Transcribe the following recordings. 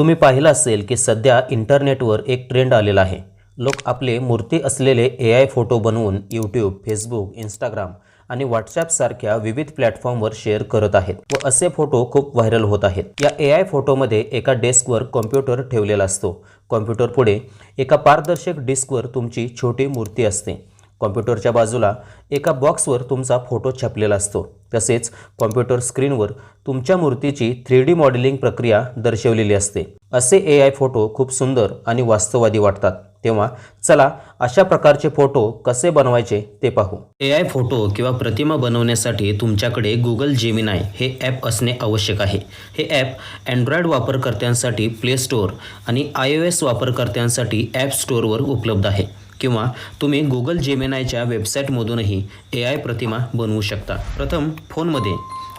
तुम्ही पाहिलं असेल की सध्या इंटरनेटवर एक ट्रेंड आलेला आहे. लोक आपले मूर्ती असलेले ए आय फोटो बनवून यूट्यूब फेसबुक इंस्टाग्राम आणि व्हॉट्सॲपसारख्या विविध प्लॅटफॉर्मवर शेअर करत आहेत व असे फोटो खूप व्हायरल होत आहेत. या ए आय फोटोमध्ये एका डेस्कवर कॉम्प्युटर ठेवलेला असतो. कॉम्प्युटर पुढे एका पारदर्शक डिस्कवर तुमची छोटी मूर्ती असते. कॉम्प्युटरच्या बाजूला एका बॉक्सवर तुमचा फोटो छापलेला असतो. तसेच कॉम्प्युटर स्क्रीनवर तुमच्या मूर्तीची थ्री डी मॉडेलिंग प्रक्रिया दर्शवलेली असते. असे ए आय फोटो खूप सुंदर आणि वास्तववादी वाटतात. तेव्हा चला अशा प्रकारचे फोटो कसे बनवायचे ते पाहू. ए आय फोटो किंवा प्रतिमा बनवण्यासाठी तुमच्याकडे गुगल जेमिनाय हे ॲप असणे आवश्यक आहे. हे ॲप अँड्रॉइड वापरकर्त्यांसाठी प्ले स्टोअर आणि आय ओ एस वापरकर्त्यांसाठी ॲप स्टोअरवर उपलब्ध आहे. किंवा तुम्ही गुगल जेमेनायच्या वेबसाईटमधूनही ए आय प्रतिमा बनवू शकता. प्रथम फोनमध्ये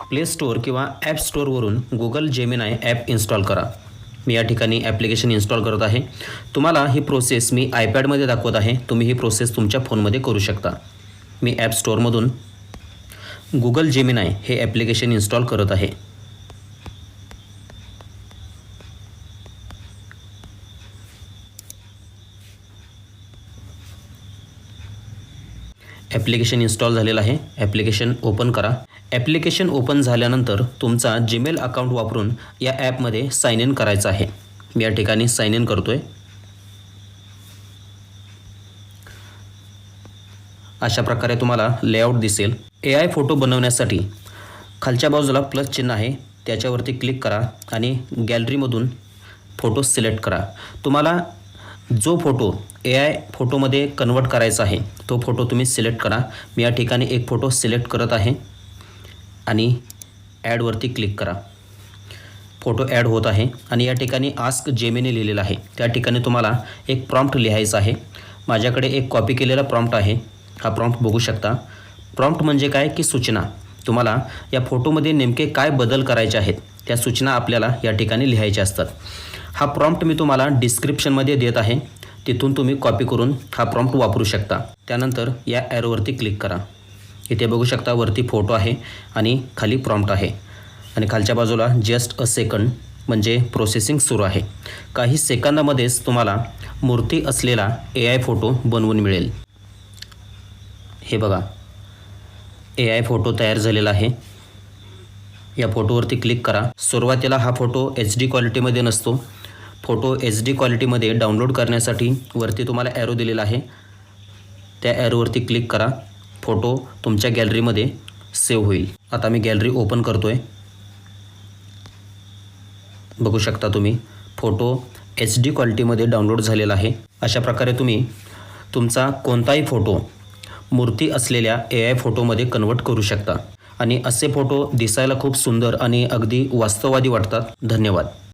प्ले स्टोअर किंवा ॲप स्टोअरवरून गुगल जेमेनाय ॲप इन्स्टॉल करा. मी या ठिकाणी ॲप्लिकेशन इन्स्टॉल करत आहे. तुम्हाला ही प्रोसेस मी आयपॅडमध्ये दाखवत आहे. तुम्ही ही प्रोसेस तुमच्या फोनमध्ये करू शकता. मी ॲप स्टोअरमधून गुगल जेमिनाय हे ॲप्लिकेशन इन्स्टॉल करत आहे. ॲप्लिकेशन इन्स्टॉल झालेलं आहे. ॲप्लिकेशन ओपन करा. ॲप्लिकेशन ओपन झाल्यानंतर तुमचा जीमेल अकाउंट वापरून या ॲपमध्ये साइन इन करायचं आहे. मी या ठिकाणी साइन इन करतो आहे अशा प्रकारे तुम्हाला लेआउट दिसेल. ए आय फोटो बनवण्यासाठी खालच्या बाजूला प्लस चिन्ह आहे. त्याच्यावरती क्लिक करा आणि गॅलरीमधून फोटो सिलेक्ट करा. तुम्हाला जो फोटो ए आय फोटोमध्ये कन्वर्ट करायचा आहे तो फोटो तुम्ही सिलेक्ट करा. मी या ठिकाणी एक फोटो सिलेक्ट करत आहे आणि ॲडवरती क्लिक करा. फोटो ॲड होत आहे आणि या ठिकाणी आस्क जेमिनी लिहिलेलं आहे. त्या ठिकाणी तुम्हाला एक प्रॉम्प्ट लिहायचा आहे. माझ्याकडे एक कॉपी केलेला प्रॉम्प्ट आहे. हा प्रॉम्प्ट बघू शकता. प्रॉम्प्ट म्हणजे काय? की सूचना. तुम्हाला या फोटोमध्ये नेमके काय बदल करायचे आहेत? त्या सूचना आपल्याला या ठिकाणी लिहायच्या असतात. हा प्रॉम्प्ट मी तुम्हाला डिस्क्रिप्शनमध्ये देत आहे. तिथून तुम्ही कॉपी करून हा प्रॉम्प्ट वापरू शकता. त्यानंतर या ॲरोवरती क्लिक करा. इथे बघू शकता वरती फोटो आहे आणि खाली प्रॉम्प्ट आहे. आणि खालच्या बाजूला जस्ट अ सेकंड म्हणजे प्रोसेसिंग सुरू आहे. काही सेकंदामध्येच तुम्हाला मूर्ती असलेला ए आय फोटो बनवून मिळेल. हे बघा. ए आय फोटो तयार झालेला आहे. या फोटोवरती क्लिक करा. सुरुवातीला हा फोटो एच डी क्वालिटीमध्ये नसतो. फोटो एच डी क्वालिटीमध्ये डाउनलोड करण्यासाठी वरती तुम्हाला ॲरो दिलेला आहे. त्या ॲरोवरती क्लिक करा. फोटो तुमच्या गॅलरीमध्ये सेव्ह होईल. आता मी गॅलरी ओपन करतो आहे बघू शकता तुम्ही फोटो एच डी क्वालिटीमध्ये डाउनलोड झालेला आहे. अशा प्रकारे तुम्ही तुमचा कोणताही फोटो मूर्ती असलेल्या ए आय फोटोमध्ये कन्वर्ट करू शकता. आणि असे फोटो दिसायला खूप सुंदर आणि अगदी वास्तववादी वाटतात. धन्यवाद.